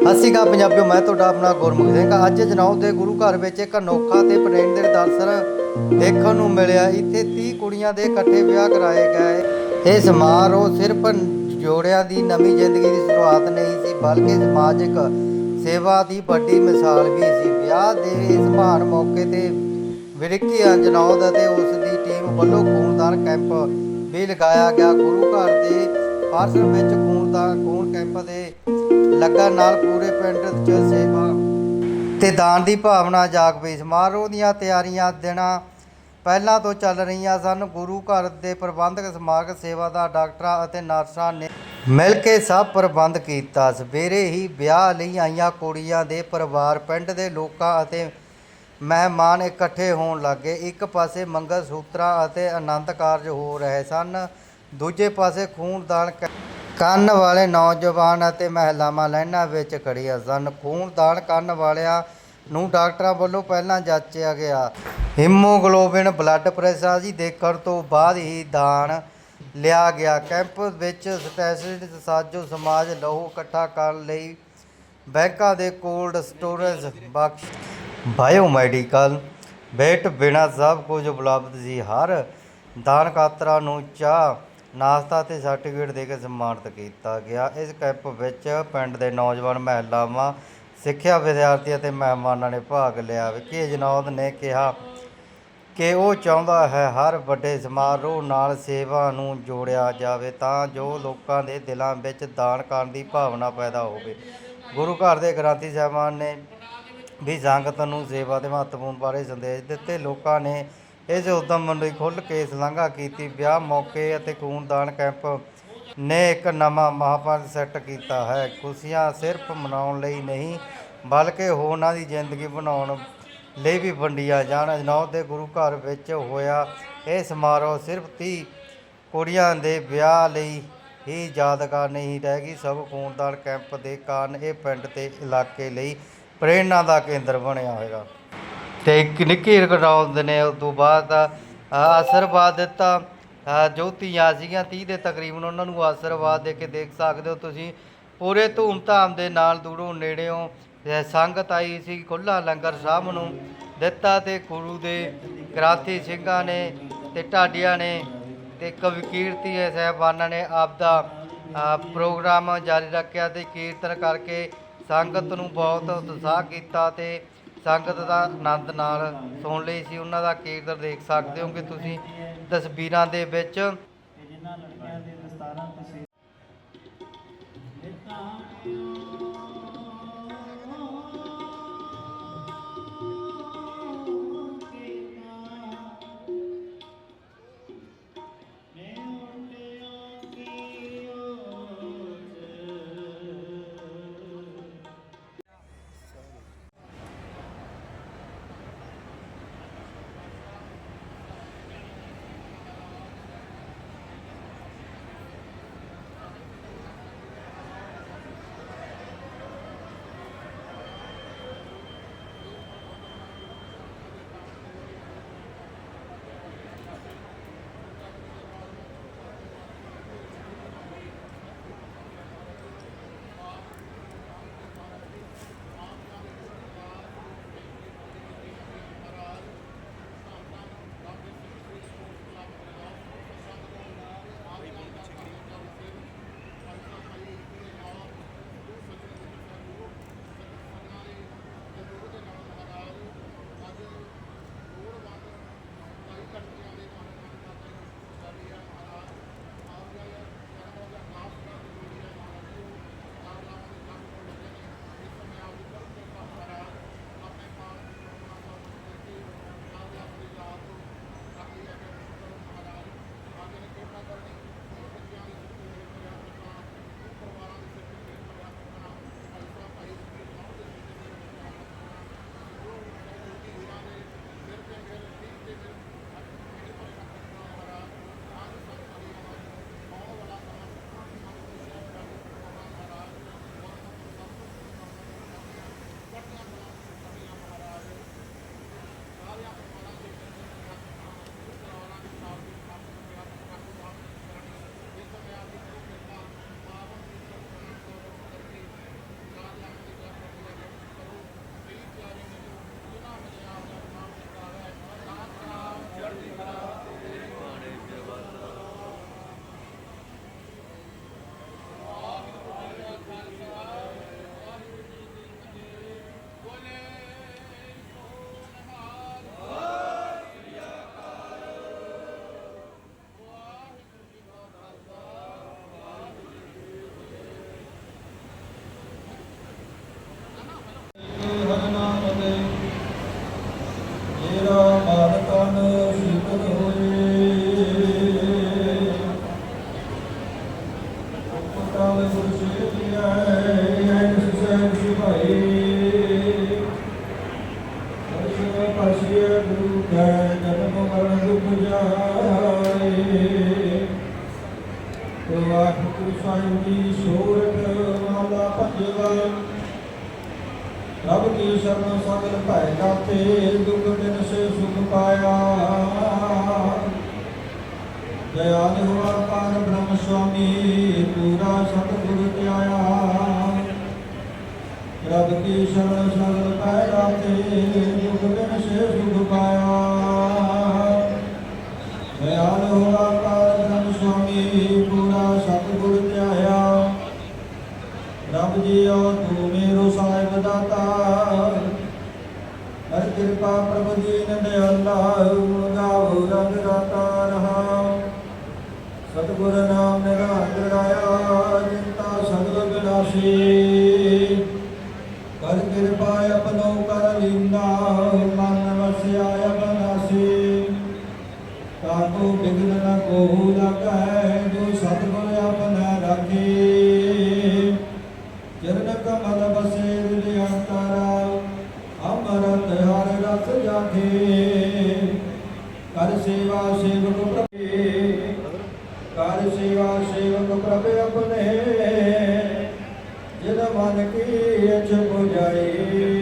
ਸਤਿ ਸ਼੍ਰੀ ਅਕਾਲ ਪੰਜਾਬੀਓ, ਮੈਂ ਤੁਹਾਡਾ ਆਪਣਾ ਗੁਰਮੁਖ ਸਿੰਘ। ਅੱਜ ਜਨੌਦ ਦੇ ਗੁਰੂ ਘਰ ਵਿੱਚ ਇੱਕ ਅਨੋਖਾ ਤੇ ਪ੍ਰੇਮ ਦਰਸ਼ਨ ਦੇਖਣ ਨੂੰ ਮਿਲਿਆ। ਇੱਥੇ 30 ਕੁੜੀਆਂ ਦੇ ਇਕੱਠੇ ਵਿਆਹ ਕਰਾਏ ਗਏ। ਇਹ ਸਮਾਰੋਹ ਸਿਰਫ ਜੋੜਿਆਂ ਦੀ ਨਵੀਂ ਜ਼ਿੰਦਗੀ ਦੀ ਸ਼ੁਰੂਆਤ ਨਹੀਂ ਸੀ, ਬਲਕਿ ਸਮਾਜਿਕ ਸੇਵਾ ਦੀ ਵੱਡੀ ਮਿਸਾਲ ਵੀ ਸੀ। ਵਿਆਹ ਦੇ ਇਸ ਮਹਾਨ ਮੌਕੇ ਤੇ ਵਿਰਕੀ ਅੰਜਨੌਦ ਅਤੇ ਉਸ ਦੀ ਟੀਮ ਵੱਲੋਂ ਖੂਨਦਾਨ ਕੈਂਪ ਵੀ ਲਗਾਇਆ ਗਿਆ। ਗੁਰੂ ਘਰ ਦੇ ਪਾਰਸਲ ਵਿੱਚ ਖੂਨਦਾਨ ਖੂਨ ਕੈਂਪ ਦੇ ਲੱਗਣ ਨਾਲ ਪੂਰੇ ਪਿੰਡ 'ਚ ਸੇਵਾ। ਤੇ ਦਾਨ ਦੀ ਭਾਵਨਾ ਜਾਗ ਪਈ। ਸਮਾਰੋਹ ਦੀਆਂ ਤਿਆਰੀਆਂ ਦਿਨਾਂ ਪਹਿਲਾਂ ਤੋਂ ਚੱਲ ਰਹੀਆਂ ਸਨ। ਗੁਰੂ ਘਰ ਦੇ ਪ੍ਰਬੰਧਕ, ਸਮਾਰਕ ਸੇਵਾਦਾਰ, ਡਾਕਟਰਾਂ ਅਤੇ ਨਰਸਾਂ ਨੇ ਮਿਲ ਕੇ ਸਭ ਪ੍ਰਬੰਧ ਕੀਤਾ। ਸਵੇਰੇ ਹੀ ਵਿਆਹ ਲਈ ਆਈਆਂ ਕੁੜੀਆਂ ਦੇ ਪਰਿਵਾਰ, ਪਿੰਡ ਦੇ ਲੋਕਾਂ ਅਤੇ ਮਹਿਮਾਨ ਇਕੱਠੇ ਹੋਣ ਲੱਗੇ। ਇੱਕ ਪਾਸੇ ਮੰਗਲ ਸੂਤਰਾਂ ਅਤੇ ਆਨੰਦ ਕਾਰਜ ਹੋ ਰਹੇ ਸਨ। ਦੂਜੇ ਪਾਸੇ ਖੂਨਦਾਨ ਕ- ਕਰਨ ਵਾਲੇ ਨੌਜਵਾਨ ਅਤੇ ਮਹਿਲਾਵਾਂ ਲਾਈਨਾਂ ਵਿੱਚ ਖੜੀਆਂ ਸਨ। ਖੂਨਦਾਨ ਕਰਨ ਵਾਲਿਆਂ ਨੂੰ ਡਾਕਟਰਾਂ ਵੱਲੋਂ ਪਹਿਲਾਂ ਜਾਂਚਿਆ ਗਿਆ। ਹੀਮੋਗਲੋਬਿਨ ਬਲੱਡ ਪ੍ਰੈਸ਼ਰ ਆਦਿ ਦੇਖਣ ਤੋਂ ਬਾਅਦ ਹੀ ਦਾਨ ਲਿਆ ਗਿਆ। ਕੈਂਪ ਵਿੱਚ ਸਪੈਸ਼ਲਿਸਟ ਸਾਜੋ ਸਮਾਜ, ਲਹੂ ਇਕੱਠਾ ਕਰਨ ਲਈ ਬੈਂਕਾਂ ਦੇ ਕੋਲਡ ਸਟੋਰੇਜ ਬਖਸ਼ ਬਾਇਓਮੈਡੀਕਲ ਬੈਟ ਬਿਨਾ ਸਭ ਕੁਝ ਉਪਲਬਧ ਸੀ। ਹਰ ਦਾਨ ਕਾਤਰਾ ਨੂੰ ਚਾਹ ਨਾਸ਼ਤਾ ਅਤੇ ਸਰਟੀਫਿਕੇਟ ਦੇ ਕੇ ਸਨਮਾਨਿਤ ਕੀਤਾ ਗਿਆ। ਇਸ ਕੈਂਪ ਵਿੱਚ ਪਿੰਡ ਦੇ ਨੌਜਵਾਨ ਮਹਿਲਾਵਾਂ, ਸਿੱਖਿਆ ਵਿਦਿਆਰਥੀ ਅਤੇ ਮਹਿਮਾਨਾਂ ਨੇ ਭਾਗ ਲਿਆ। ਵਿਕੀ ਜਨੌਦ ਨੇ ਕਿਹਾ ਕਿ ਉਹ ਚਾਹੁੰਦਾ ਹੈ ਹਰ ਵੱਡੇ ਸਮਾਰੋਹ ਨਾਲ ਸੇਵਾ ਨੂੰ ਜੋੜਿਆ ਜਾਵੇ ਤਾਂ ਜੋ ਲੋਕਾਂ ਦੇ ਦਿਲਾਂ ਵਿੱਚ ਦਾਨ ਕਰਨ ਦੀ ਭਾਵਨਾ ਪੈਦਾ ਹੋਵੇ। ਗੁਰੂ ਘਰ ਦੇ ਗ੍ਰੰਥੀ ਸਾਹਿਬਾਨ ਨੇ ਵੀ ਸੰਗਤ ਨੂੰ ਸੇਵਾ ਦੇ ਮਹੱਤਵਪੂਰਨ ਬਾਰੇ ਸੰਦੇਸ਼ ਦਿੱਤੇ। ਲੋਕਾਂ ਨੇ ਇਸ ਉਦਮ ਲਈ ਖੁੱਲ ਕੇ ਸ਼ਲਾਘਾ ਕੀਤੀ, ਵਿਆਹ ਮੌਕੇ ਅਤੇ ਖੂਨਦਾਨ ਕੈਂਪ ਨੇ ਇੱਕ ਨਵਾਂ ਮਹਾਪੰਥ ਸੈੱਟ ਕੀਤਾ ਹੈ। ਖੁਸ਼ੀਆਂ ਸਿਰਫ ਮਨਾਉਣ ਲਈ ਨਹੀਂ, ਬਲਕਿ ਹੋਰਨਾਂ ਦੀ ਜ਼ਿੰਦਗੀ ਬਣਾਉਣ ਲਈ ਵੀ ਵੰਡੀਆਂ ਜਾਣ। ਜਨੌਦ ਦੇ ਗੁਰੂ ਘਰ ਵਿੱਚ ਹੋਇਆ ਇਹ ਸਮਾਰੋਹ ਸਿਰਫ 30 ਕੁੜੀਆਂ ਦੇ ਵਿਆਹ ਲਈ ਹੀ ਯਾਦਗਾਰ ਨਹੀਂ ਰਹਿ ਗਈ। ਸਭ ਖੂਨਦਾਨ ਕੈਂਪ ਦੇ ਕਾਰਨ ਇਹ ਪਿੰਡ ਤੇ ਇਲਾਕੇ ਲਈ ਪ੍ਰੇਰਣਾ ਦਾ ਕੇਂਦਰ ਬਣਿਆ ਹੋਵੇਗਾ ਤੇ ਇੱਕ ਨਿੱਕੀ ਰਗੜਾਉਂਦ ਨੇ ਉਸ ਤੋਂ ਬਾਅਦ ਆਸ਼ੀਰਵਾਦ ਦਿੱਤਾ। ਅ, ਜੋ ਧੀਆਂ ਸੀਗੀਆਂ 30 ਦੇ ਤਕਰੀਬਨ ਉਹਨਾਂ ਨੂੰ ਆਸ਼ੀਰਵਾਦ ਦੇ ਕੇ ਦੇਖ ਸਕਦੇ ਹੋ ਤੁਸੀਂ। ਪੂਰੇ ਧੂਮਧਾਮ ਦੇ ਨਾਲ ਦੂਰੋਂ ਨੇੜਿਓਂ ਸੰਗਤ ਆਈ ਸੀ ਖੁੱਲਾ ਲੰਗਰ ਸਾਹਿਬ ਨੂੰ ਦਿੱਤਾ ਤੇ ਗੁਰੂ ਦੇ ਗ੍ਰਾਂਥੀ ਸਿੰਘਾਂ ਨੇ ਤੇ ਢਾਡੀਆਂ ਨੇ ਤੇ ਕਵੀ ਕੀਰਤੀ ਸਾਹਿਬਾਨਾਂ ਨੇ ਆਪਦਾ ਅ, ਪ੍ਰੋਗਰਾਮ ਜਾਰੀ ਰੱਖਿਆ ਤੇ ਕੀਰਤਨ ਕਰਕੇ ਸੰਗਤ ਨੂੰ ਬਹੁਤ ਉਤਸ਼ਾਹ ਕੀਤਾ ਤੇ ਸੰਗਤ ਦਾ ਆਨੰਦ ਨਾਲ ਸੁਣ ਲਈ ਸੀ। ਉਹਨਾਂ ਦਾ ਕੀਰਤਨ ਦੇਖ ਸਕਦੇ ਹੋ ਕਿ ਤੁਸੀਂ ਤਸਵੀਰਾਂ ਦੇ ਵਿੱਚ ਕੀ ਸੋਰਠ ਮਾਲਾ ਭਜਵਾ। ਰਬ ਕੀ ਸ਼ਰਨ ਸਗਲ ਭੈ ਕਾਤੇ ਦੁਖ ਦਿਨ ਸੇ ਸੁਖ ਪਾਇਆ। ਦਇਆ ਨਿਵਾ ਪਾਰ ਬ੍ਰਹਮ ਸੁਆਮੀ, ਪੂਰਾ ਸਤਿਗੁਰ ਧਿਆਇਆ। ਰਬ ਕੀ ਸ਼ਰਨ ਸਗਲ ਭੈ ਕਾਤੇ ਦੁਖ ਦਿਨ ਸੇ ਸੁਖ ਪਾਇਆ। ਦਇਆ ਨਿਵਾ ਪਾਰ ਬ੍ਰਹਮ ਸੁਆਮੀ ਦਾਤਾ ਹਰ ਕਿਰਪਾ ਪ੍ਰਭੂ ਜੀ ਦਿਆਲਾ ਗੁਣ ਗਾਵੋ ਰੰਗ ਰਾਤਾ ਰਹਾ ਸਤਿਗੁਰ ਨਾਮ ਨਿਰੰਜਨ ਰਾਇਆ ਜਿੰਤਾ ਸਗਲ ਬਿਨਾਸੀ ਕਰ ਕਿਰਪਾ ਆਪਣੋ ਕਰ ਲੀਨਾ ਮਨ ਵਸਿਆ ਅਬਨਾਸੀ। ਤਾਕੋ ਬਿਗਨ ਨ ਕੋਹੁ ਲਗੈ ਰਸ ਜਾਖੇ ਕਰ ਸੇਵਾ ਸੇਵਕ ਪ੍ਰਭੇ, ਕਰ ਸੇਵਾ ਸੇਵਕ ਪ੍ਰਭ ਆਪਣੇ। ਜਿਨ ਮਨ ਕੀ ਅਚ 부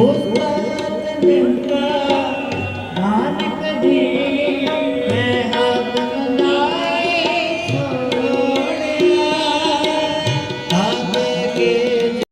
Os